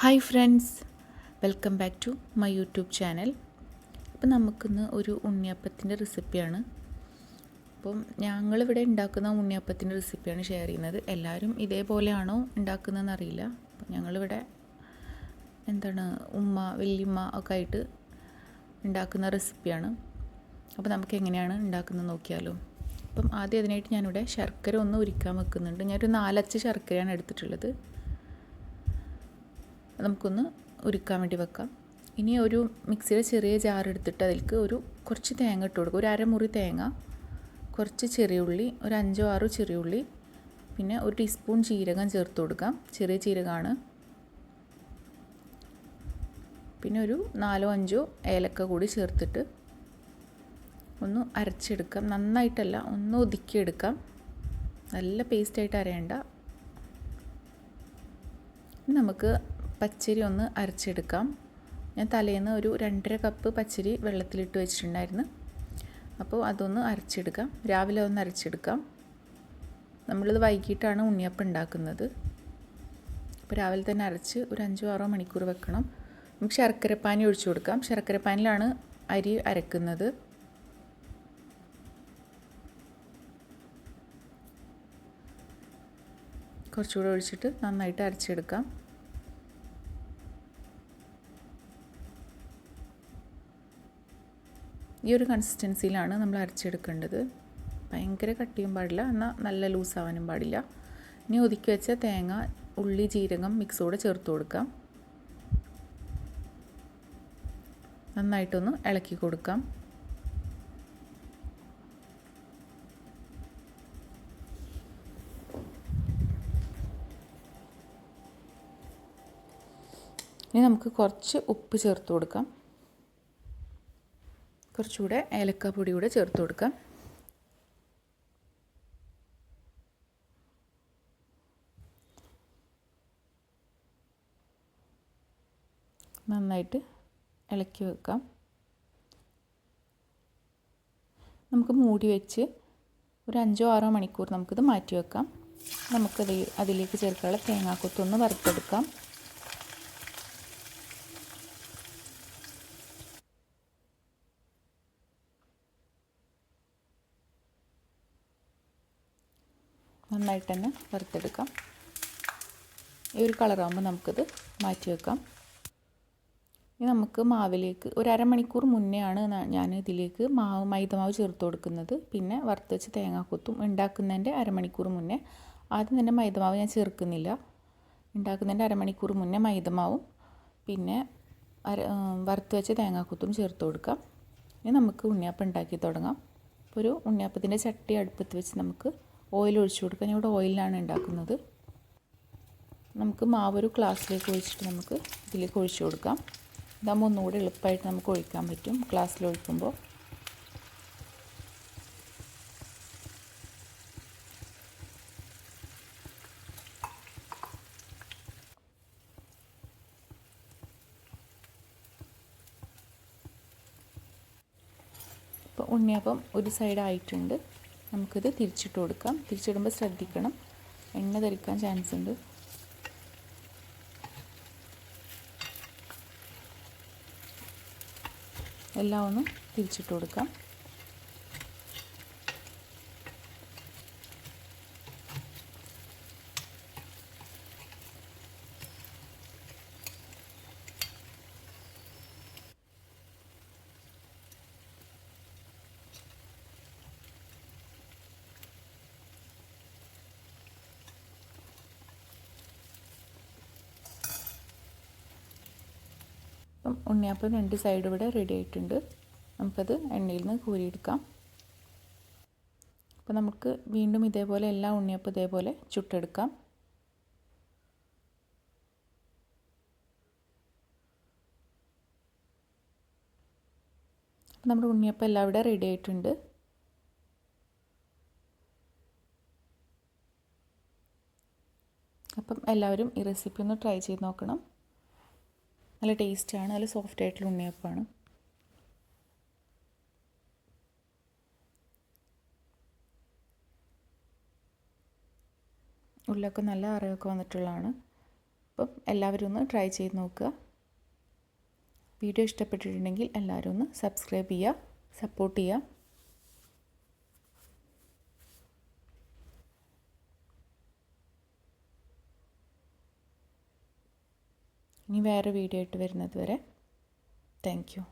Hi friends welcome back to my YouTube channel appam നമുക്കിന്ന് ഒരു ഉണ്ണിയപ്പത്തിന്റെ റെസിപ്പിയാണ് അപ്പം ഞങ്ങളിവിടെ ഉണ്ടാക്കുന്ന ഉണ്ണിയപ്പത്തിന്റെ റെസിപ്പിയാണ് ഷെയർ ചെയ്യുന്നത്. എല്ലാവരും ഇതേപോലെയാണോ ഉണ്ടാക്കുന്നതെന്ന് അറിയില്ല. അപ്പം ഞങ്ങളിവിടെ എന്താണ് ഉമ്മ വല്യമ്മ ഒക്കെ ആയിട്ട് ഉണ്ടാക്കുന്ന റെസിപ്പിയാണ് അപ്പോൾ നമുക്ക് എങ്ങനെയാണ് ഉണ്ടാക്കുന്നത് നോക്കിയാലോ. അപ്പം ആദ്യം അതിനായിട്ട് ഞാനിവിടെ ശർക്കര ഒന്ന് ഉരുക്കാൻ വെക്കുന്നുണ്ട്. ഞാനൊരു നാലച്ച് ശർക്കരയാണ് എടുത്തിട്ടുള്ളത്. നമുക്കൊന്ന് ഉരുക്കാൻ വേണ്ടി വെക്കാം. ഇനി ഒരു മിക്സിയുടെ ചെറിയ ജാർ എടുത്തിട്ട് അതിലേക്ക് ഒരു കുറച്ച് തേങ്ങ ഇട്ട് കൊടുക്കുക. ഒരു അരമുറി തേങ്ങ കുറച്ച് ചെറിയ ഉള്ളി ഒരു അഞ്ചോ ആറോ ചെറിയ ഉള്ളി പിന്നെ ഒരു ടീസ്പൂൺ ജീരകം ചേർത്ത് കൊടുക്കാം. ചെറിയ ജീരകമാണ്. പിന്നെ ഒരു നാലോ അഞ്ചോ ഏലക്ക കൂടി ചേർത്തിട്ട് ഒന്ന് അരച്ചെടുക്കാം. നന്നായിട്ടല്ല ഒന്ന് ഒതുക്കിയെടുക്കാം. നല്ല പേസ്റ്റായിട്ട് അരയണ്ട. നമുക്ക് പച്ചരി ഒന്ന് അരച്ചെടുക്കാം. ഞാൻ തലേന്ന് ഒരു രണ്ടര കപ്പ് പച്ചരി വെള്ളത്തിലിട്ട് വെച്ചിട്ടുണ്ടായിരുന്നു. അപ്പോൾ അതൊന്ന് അരച്ചെടുക്കാം. രാവിലെ ഒന്ന് അരച്ചെടുക്കാം. നമ്മളിത് വൈകിട്ടാണ് ഉണ്ണിയപ്പം ഉണ്ടാക്കുന്നത്. അപ്പോൾ രാവിലെ തന്നെ അരച്ച് ഒരു അഞ്ചോ ആറോ മണിക്കൂർ വെക്കണം. നമുക്ക് ശർക്കരപ്പാനി ഒഴിച്ചു കൊടുക്കാം. ശർക്കരപ്പാനിലാണ് അരി അരക്കുന്നത്. കുറച്ചുകൂടെ ഒഴിച്ചിട്ട് നന്നായിട്ട് അരച്ചെടുക്കാം. ഈ ഒരു കൺസിസ്റ്റൻസിയിലാണ് നമ്മൾ അരച്ചെടുക്കേണ്ടത്. ഭയങ്കര കട്ടിയും പാടില്ല എന്നാൽ നല്ല ലൂസാവാനും പാടില്ല. ഇനി ഒതുക്കി വെച്ച തേങ്ങ ഉള്ളി ജീരകം മിക്സോടെ ചേർത്ത് കൊടുക്കാം. നന്നായിട്ടൊന്ന് ഇളക്കി കൊടുക്കാം. ഇനി നമുക്ക് കുറച്ച് ഉപ്പ് ചേർത്ത് കൊടുക്കാം. കുറച്ചുകൂടെ ഏലക്കാപ്പൊടി കൂടെ ചേർത്ത് കൊടുക്കാം. നന്നായിട്ട് ഇളക്കി വെക്കാം. നമുക്ക് മൂടി വെച്ച് ഒരു അഞ്ചോ ആറോ മണിക്കൂർ നമുക്കിത് മാറ്റി വെക്കാം. നമുക്കത് അതിലേക്ക് ചേർക്കാനുള്ള തേങ്ങാക്കൊത്തൊന്ന് വറുത്തെടുക്കാം. നന്നായിട്ട് തന്നെ വറുത്തെടുക്കാം. ഈ ഒരു കളറാകുമ്പോൾ നമുക്കിത് മാറ്റി വെക്കാം. ഇനി നമുക്ക് മാവിലേക്ക് ഒരു അരമണിക്കൂർ ആണ് ഞാൻ ഇതിലേക്ക് മാവ് മൈദമാവ് ചേർത്ത് കൊടുക്കുന്നത്. പിന്നെ വറുത്ത് വെച്ച് തേങ്ങാക്കൊത്തും ഉണ്ടാക്കുന്നതിന്റെ അരമണിക്കൂർ മുന്നേ. ആദ്യം തന്നെ മൈദമാവ് ഞാൻ ചേർക്കുന്നില്ല. ഉണ്ടാക്കുന്നതിന്റെ അരമണിക്കൂർ മുന്നേ മൈദമാവും. പിന്നെ അര വറുത്ത് വെച്ച് തേങ്ങാക്കൊത്തും ചേർത്ത് കൊടുക്കാം. ഇനി നമുക്ക് ഉണ്ണിയപ്പം ഉണ്ടാക്കി തുടങ്ങാം. ഒരു ഉണ്ണിയപ്പത്തിന്റെ ചട്ടി അടുപ്പത്ത് വെച്ച് നമുക്ക് ഓയിൽ ഒഴിച്ചു കൊടുക്കാം ഞാൻ ഇവിടെ ഓയിലാണ് ഉണ്ടാക്കുന്നത്. നമുക്ക് മാവ് ഒരു ഗ്ലാസ്സിലേക്ക് ഒഴിച്ചിട്ട് നമുക്ക് ഇതിലേക്ക് ഒഴിച്ചു കൊടുക്കാം. ഇതാകുമ്പോൾ ഒന്നുകൂടി എളുപ്പമായിട്ട് നമുക്ക് ഒഴിക്കാൻ പറ്റും. ഗ്ലാസ്സിൽ ഒഴിക്കുമ്പോൾ. ഇപ്പോൾ ഉണ്ണിയപ്പം ഒരു സൈഡ് ആയിട്ടുണ്ട്. നമുക്കിത് തിരിച്ചിട്ട് കൊടുക്കാം. തിരിച്ചിടുമ്പോൾ ശ്രദ്ധിക്കണം. എണ്ണ തെറിക്കാൻ ചാൻസ് ഉണ്ട്. എല്ലാം ഒന്ന് തിരിച്ചിട്ട് കൊടുക്കാം. അപ്പം ഉണ്ണിയപ്പം രണ്ട് സൈഡും ഇവിടെ റെഡി ആയിട്ടുണ്ട്. നമുക്കത് എണ്ണയിൽ നിന്ന് കോരിയെടുക്കാം. അപ്പോൾ നമുക്ക് വീണ്ടും ഇതേപോലെ എല്ലാ ഉണ്ണിയപ്പം ഇതേപോലെ ചുട്ടെടുക്കാം. നമ്മുടെ ഉണ്ണിയപ്പം എല്ലാം ഇവിടെ റെഡി ആയിട്ടുണ്ട്. അപ്പം എല്ലാവരും ഈ റെസിപ്പി ഒന്ന് ട്രൈ ചെയ്ത് നോക്കണം. നല്ല ടേസ്റ്റാണ് നല്ല സോഫ്റ്റ് ആയിട്ടുള്ള ഉണ്ണിയപ്പമാണ്. ഉള്ളൊക്കെ നല്ല അറിവൊക്കെ വന്നിട്ടുള്ളതാണ്. അപ്പം എല്ലാവരും ഒന്ന് ട്രൈ ചെയ്ത് നോക്കുക. വീഡിയോ ഇഷ്ടപ്പെട്ടിട്ടുണ്ടെങ്കിൽ എല്ലാവരും ഒന്ന് സബ്സ്ക്രൈബ് ചെയ്യുക സപ്പോർട്ട് ചെയ്യുക. ഇനി വേറെ വീഡിയോ ആയിട്ട് വരുന്നത് വരെ. Thank you